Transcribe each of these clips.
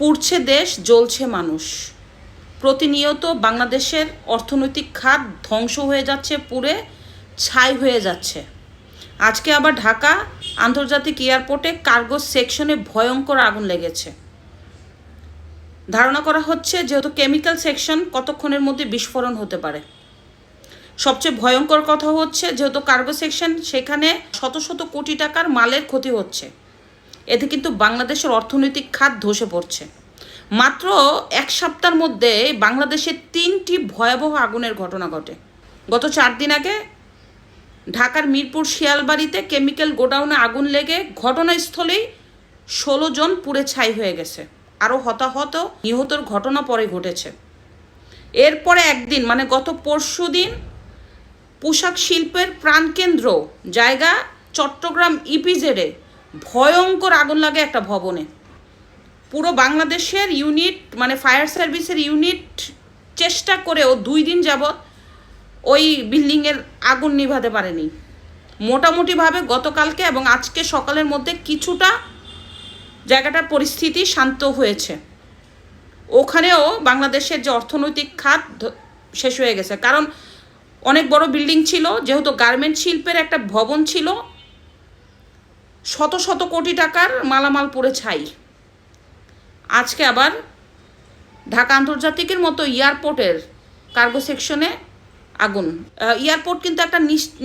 পুড়ছে দেশ, জ্বলছে মানুষ। প্রতিনিয়ত বাংলাদেশের অর্থনৈতিক খাত ধ্বংস হয়ে যাচ্ছে, পুড়ে ছাই হয়ে যাচ্ছে। আজকে আবার ঢাকা আন্তর্জাতিক এয়ারপোর্টে কার্গো সেকশনে ভয়ঙ্কর আগুন লেগেছে। ধারণা করা হচ্ছে যেহেতু কেমিক্যাল সেকশন কতক্ষণের মধ্যে বিস্ফোরণ হতে পারে। সবচেয়ে ভয়ঙ্কর কথা হচ্ছে যেহেতু কার্গো সেকশন সেখানে শত শত কোটি টাকার মালের ক্ষতি হচ্ছে। এতে কিন্তু বাংলাদেশের অর্থনৈতিক খাত ধসে পড়ছে। মাত্র এক সপ্তাহের মধ্যে বাংলাদেশে তিনটি ভয়াবহ আগুনের ঘটনা ঘটে। গত চার দিন আগে ঢাকার মিরপুর শিয়ালবাড়িতে কেমিক্যাল গোডাউনে আগুন লেগে ঘটনাস্থলেই ষোলো জন পুড়ে ছাই হয়ে গেছে। আরও হতাহত নিহতর ঘটনা পরে ঘটেছে। এরপরে একদিন মানে গত পরশু দিন, পোশাক শিল্পের প্রাণকেন্দ্র জায়গা চট্টগ্রাম ইপিজেডে ভয়ঙ্কর আগুন লাগে একটা ভবনে। পুরো বাংলাদেশের ইউনিট মানে ফায়ার সার্ভিসের ইউনিট চেষ্টা করেও দুই দিন যাবৎ ওই বিল্ডিংয়ের আগুন নিভাতে পারেনি। মোটামুটিভাবে গতকালকে এবং আজকে সকালের মধ্যে কিছুটা জায়গাটার পরিস্থিতি শান্ত হয়েছে। ওখানেও বাংলাদেশের যে অর্থনৈতিক খাত শেষ হয়ে গেছে। কারণ অনেক বড় বিল্ডিং ছিল, যেহেতু গার্মেন্ট শিল্পের একটা ভবন ছিল শত শত কোটি টাকার মালামাল পড়ে ছাই। আজকে আবার ঢাকা আন্তর্জাতিকের মতো এয়ারপোর্টের কার্গো সেকশনে আগুন। এয়ারপোর্ট কিন্তু একটা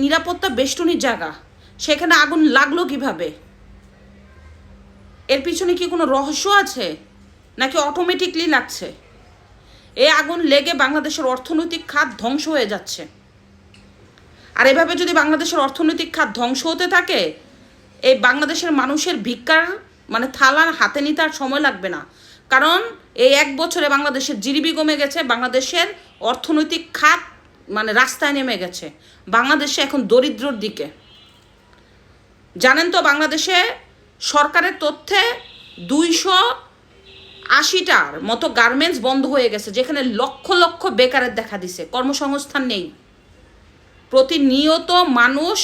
নিরাপত্তা বেষ্টনীর জায়গা। সেখানে আগুন লাগল কীভাবে? এর পিছনে কি কোনো রহস্য আছে? নাকি অটোমেটিকলি লাগছে? এই আগুন লেগে বাংলাদেশের অর্থনৈতিক খাত ধ্বংস হয়ে যাচ্ছে। আর এভাবে যদি বাংলাদেশের অর্থনৈতিক খাত ধ্বংস হতে থাকে এই বাংলাদেশের মানুষের ভিক্ষার মানে থালা হাতে নিতে আর সময় লাগবে না। কারণ এই এক বছরে বাংলাদেশের জিডিপি কমে গেছে, বাংলাদেশের অর্থনৈতিক খাত মানে রাস্তায় নেমে গেছে। বাংলাদেশে এখন দরিদ্রর দিকে। জানেন তো বাংলাদেশে সরকারের তথ্যে দুইশো আশিটার মতো গার্মেন্টস বন্ধ হয়ে গেছে, যেখানে লক্ষ লক্ষ বেকারের দেখা দিছে। কর্মসংস্থান নেই। প্রতিনিয়ত মানুষ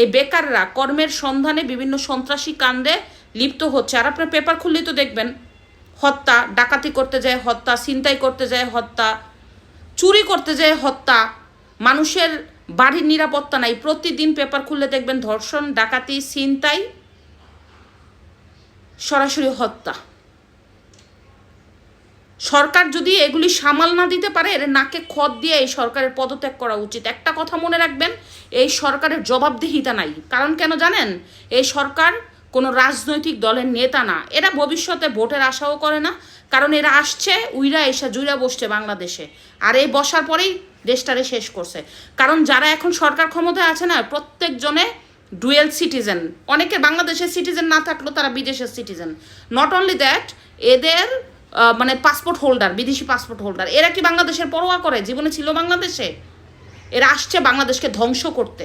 এই বেকাররা কর্মের সন্ধানে বিভিন্ন সন্ত্রাসী কাণ্ডে লিপ্ত হচ্ছে। আর আপনার পেপার খুললেই তো দেখবেন, হত্যা, ডাকাতি করতে যায়, হত্যা, ছিনতাই করতে যায়, হত্যা, চুরি করতে যায়, হত্যা। মানুষের বাড়ির নিরাপত্তা নাই। প্রতিদিন পেপার খুললে দেখবেন ধর্ষণ, ডাকাতি, ছিনতাই, সরাসরি হত্যা। সরকার যদি এগুলি সামাল না দিতে পারে, এর নাকে খত দিয়ে এই সরকারের পদত্যাগ করা উচিত। একটা কথা মনে রাখবেন, এই সরকারের জবাবদিহিতা নাই। কারণ কেন জানেন, এই সরকার কোনো রাজনৈতিক দলের নেতা না। এরা ভবিষ্যতে ভোটের আশাও করে না, কারণ এরা আসছে, উইরা এসে জুইরা বসছে বাংলাদেশে। আর এই বসার পরেই দেশটারে শেষ করছে। কারণ যারা এখন সরকার ক্ষমতায় আছে না, প্রত্যেকজনে ডুয়েল সিটিজেন। অনেকে বাংলাদেশের সিটিজেন না থাকলেও তারা বিদেশের সিটিজেন। নট অনলি দ্যাট, এদের মানে পাসপোর্ট হোল্ডার বিদেশি পাসপোর্ট হোল্ডার এরা কি বাংলাদেশের পরোয়া করে? জীবনে ছিল বাংলাদেশে? এরা আসছে বাংলাদেশকে ধ্বংস করতে।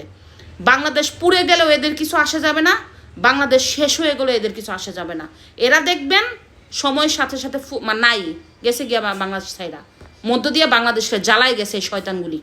বাংলাদেশ পুড়ে গেলেও এদের কিছু আসে যাবে না। বাংলাদেশ শেষ হয়ে গেলেও এদের কিছু আসে যাবে না। এরা দেখবেন সময়ের সাথে সাথে মানে নাই। গেছে গিয়া বাংলাদেশ ছাইরা। মধ্য দিয়ে বাংলাদেশকে জ্বালায় গেছে এই শয়তানগুলি।